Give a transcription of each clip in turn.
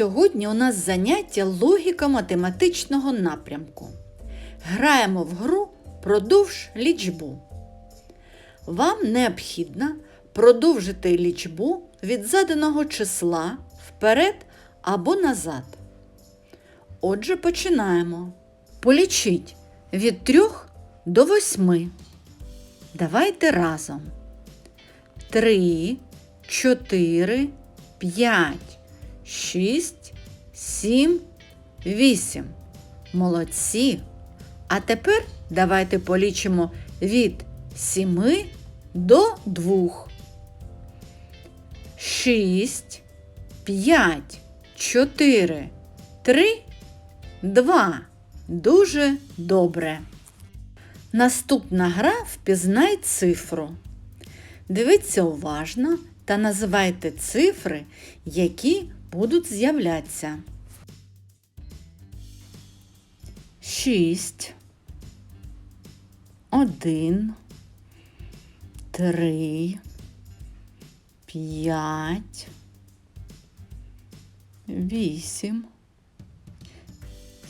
Сьогодні у нас заняття логіко-математичного напрямку. Граємо в гру продовж лічбу. Вам необхідно продовжити лічбу від заданого числа вперед або назад. Отже, починаємо. Полічіть від 3 до 8. Давайте разом. 3, 4, 5, 6, 7, 8. Молодці. А тепер давайте полічимо від 7 до 2. 6, 5, 4, 3, 2. Дуже добре. Наступна гра впізнай цифру. Дивіться уважно та називайте цифри, які будуть з'являтися. Шість. Один. Три. П'ять. Вісім.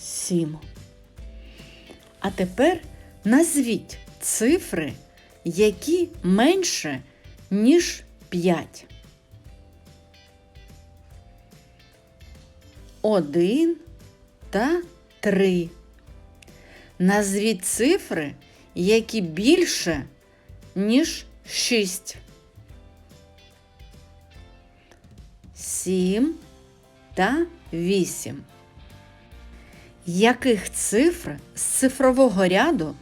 Сім. А тепер назвіть цифри, які менше, ніж 5. Один та три. Назвіть цифри, які більше, ніж 6. Сім та вісім. Яких цифр з цифрового ряду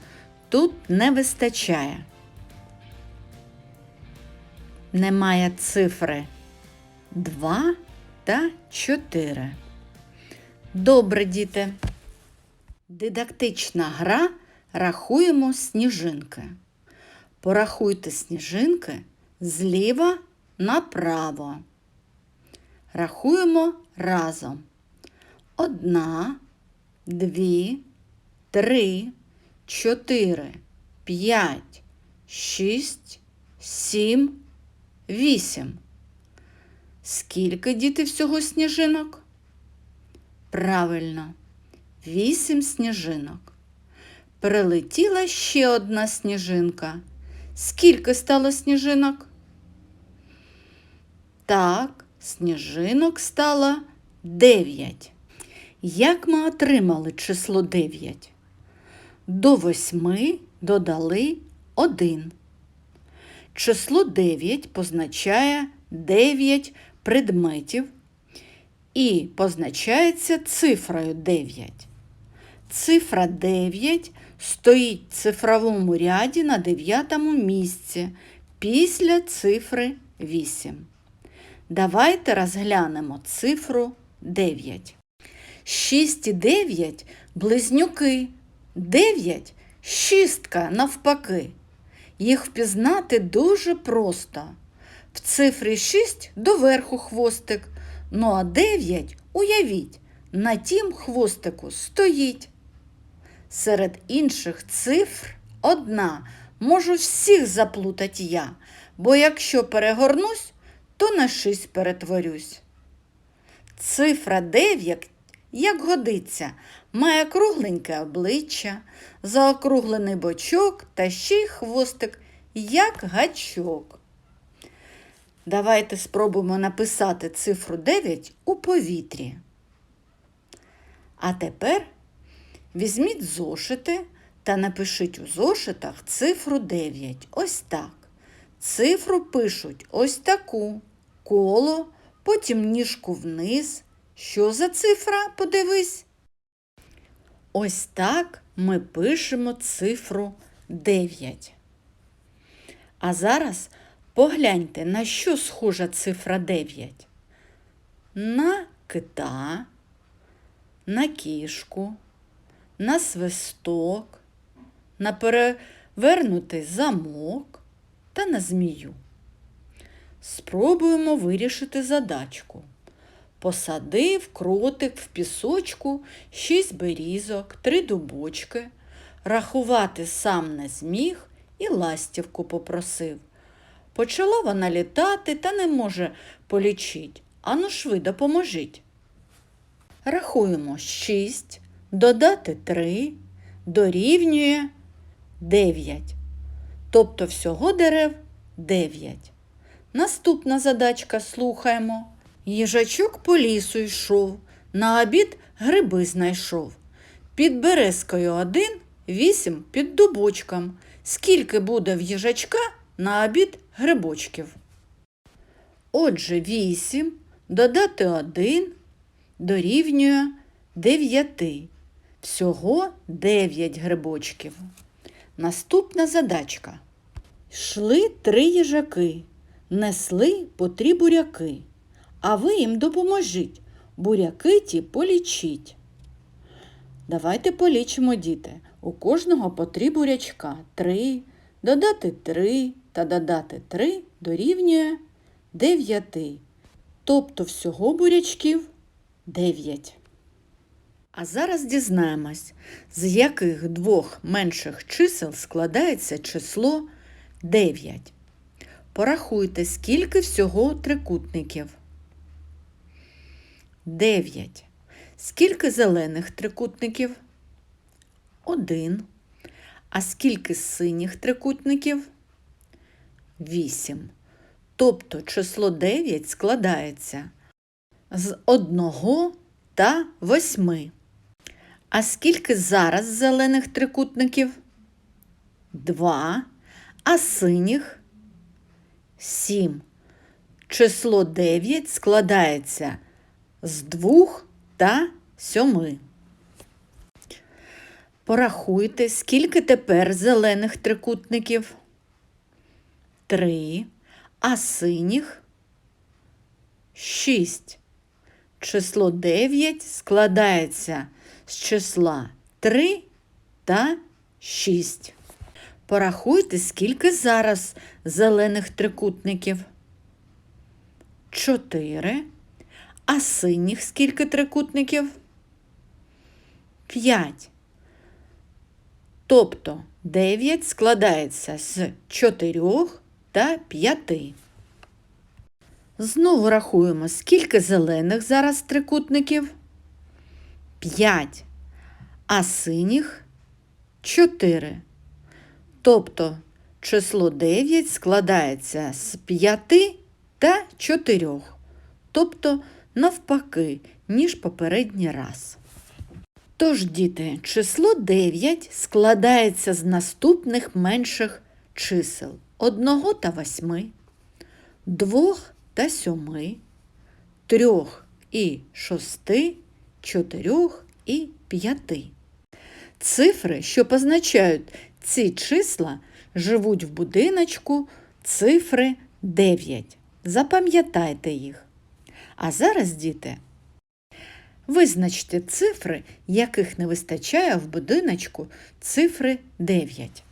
тут не вистачає? Немає цифри 2 та 4. Добре, діти. Дидактична гра рахуємо сніжинки. Порахуйте сніжинки зліва направо. Рахуємо разом. Одна, дві, три, чотири, п'ять, шість, сім, вісім. Скільки діти всього сніжинок? Правильно, вісім сніжинок. Прилетіла ще одна сніжинка. Скільки стало сніжинок? Так, сніжинок стало дев'ять. Як ми отримали число 9? До восьми додали 1. Число 9 позначає 9 предметів і позначається цифрою 9. Цифра 9 стоїть в цифровому ряді на 9 місці після цифри 8. Давайте розглянемо цифру 9. 6 і 9 близнюки. 9 шістка навпаки. Їх впізнати дуже просто. В цифрі 6 доверху хвостик. Ну а 9, уявіть, на тім хвостику стоїть. Серед інших цифр одна можу всіх заплутати я, бо якщо перегорнусь, то на 6 перетворюсь. Цифра 9 як годиться, має кругленьке обличчя, заокруглений бочок та ще й хвостик, як гачок. Давайте спробуємо написати цифру 9 у повітрі. А тепер візьміть зошити та напишіть у зошитах цифру 9. Ось так. Цифру пишуть ось таку коло, потім ніжку вниз. Що за цифра? Подивись. Ось так ми пишемо цифру 9. А зараз погляньте, на що схожа цифра 9. На кита, на кішку, на свисток, на перевернутий замок та на змію. Спробуємо вирішити задачку. Посадив кротик в пісочку шість берізок, три дубочки. Рахувати сам не зміг і ластівку попросив. Почала вона літати та не може полічить. Ану шви допоможіть. Рахуємо 6, додати 3 дорівнює 9. Тобто всього дерев 9. Наступна задачка слухаємо. Їжачок по лісу йшов, на обід гриби знайшов. Під березкою один, вісім під дубочком. Скільки буде в їжачка на обід грибочків? Отже, вісім додати один дорівнює дев'яти. Всього дев'ять грибочків. Наступна задачка. Йшли три їжаки, несли по три буряки, а ви їм допоможіть, буряки ті полічіть. Давайте полічимо, діти. У кожного по три бурячка. Три, додати три та додати три дорівнює дев'яти. Тобто всього бурячків дев'ять. А зараз дізнаємось, з яких двох менших чисел складається число 9. Порахуйте, скільки всього трикутників. 9. Скільки зелених трикутників? 1. А скільки синіх трикутників? 8. Тобто число 9 складається з 1 та 8. А скільки зараз зелених трикутників? 2. А синіх 7. Число 9 складається з 2 та 7. Порахуйте, скільки тепер зелених трикутників? 3. А синіх 6. Число 9 складається з числа 3 та 6. Порахуйте, скільки зараз зелених трикутників. 4. А синіх скільки трикутників? 5. Тобто 9 складається з 4 та 5. Знову рахуємо, скільки зелених зараз трикутників? 5. А синіх 4. Тобто число 9 складається з 5 та 4. Тобто навпаки, ніж попередній раз. Тож, діти, число 9 складається з наступних менших чисел 1 та 8, 2 та 7, 3 і 6, 4 і 5. Цифри, що позначають ці числа, живуть в будиночку цифри 9. Запам'ятайте їх. А зараз, діти, визначте цифри, яких не вистачає в будиночку цифри 9.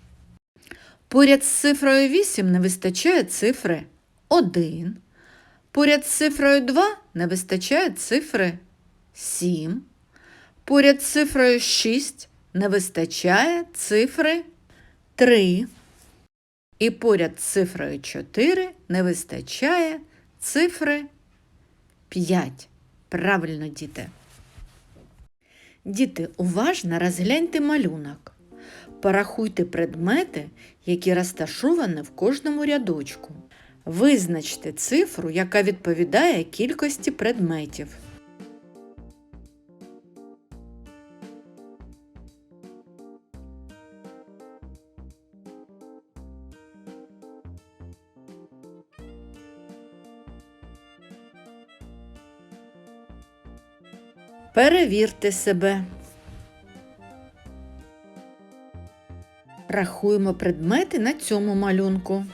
Поряд з цифрою 8 не вистачає цифри 1. Поряд з цифрою 2 не вистачає цифри 7. Поряд з цифрою 6 не вистачає цифри 3. І поряд з цифрою 4 не вистачає цифри 5. Правильно, діти. Діти, уважно розгляньте малюнок. Порахуйте предмети, які розташовані в кожному рядочку. Визначте цифру, яка відповідає кількості предметів. Перевірте себе. Рахуємо предмети на цьому малюнку.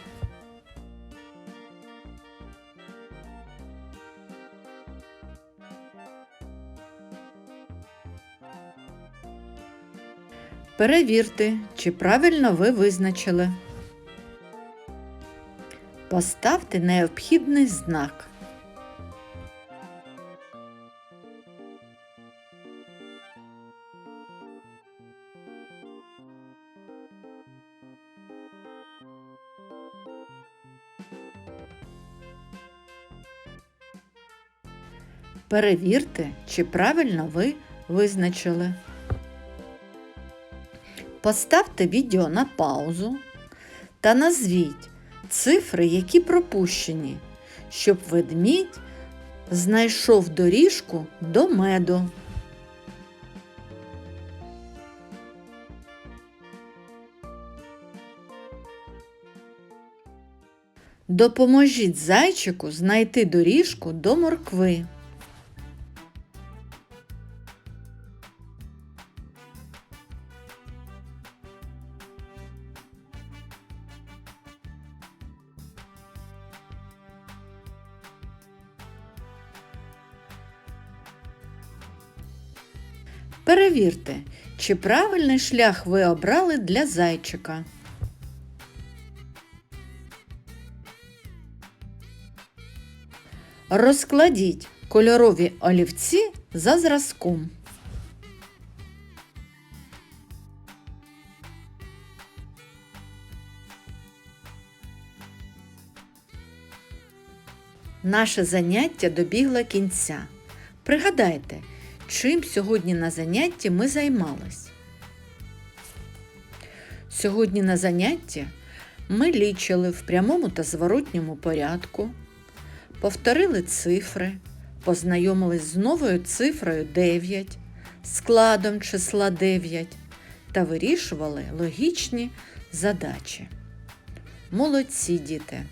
Перевірте, чи правильно ви визначили. Поставте необхідний знак. Перевірте, чи правильно ви визначили. Поставте відео на паузу та назвіть цифри, які пропущені, щоб ведмідь знайшов доріжку до меду. Допоможіть зайчику знайти доріжку до моркви. Перевірте, чи правильний шлях ви обрали для зайчика. Розкладіть кольорові олівці за зразком. Наше заняття добігло кінця. Пригадайте, чим сьогодні на занятті ми займались. Сьогодні на занятті ми лічили в прямому та зворотньому порядку, повторили цифри, познайомились з новою цифрою 9, складом числа 9 та вирішували логічні задачі. Молодці діти!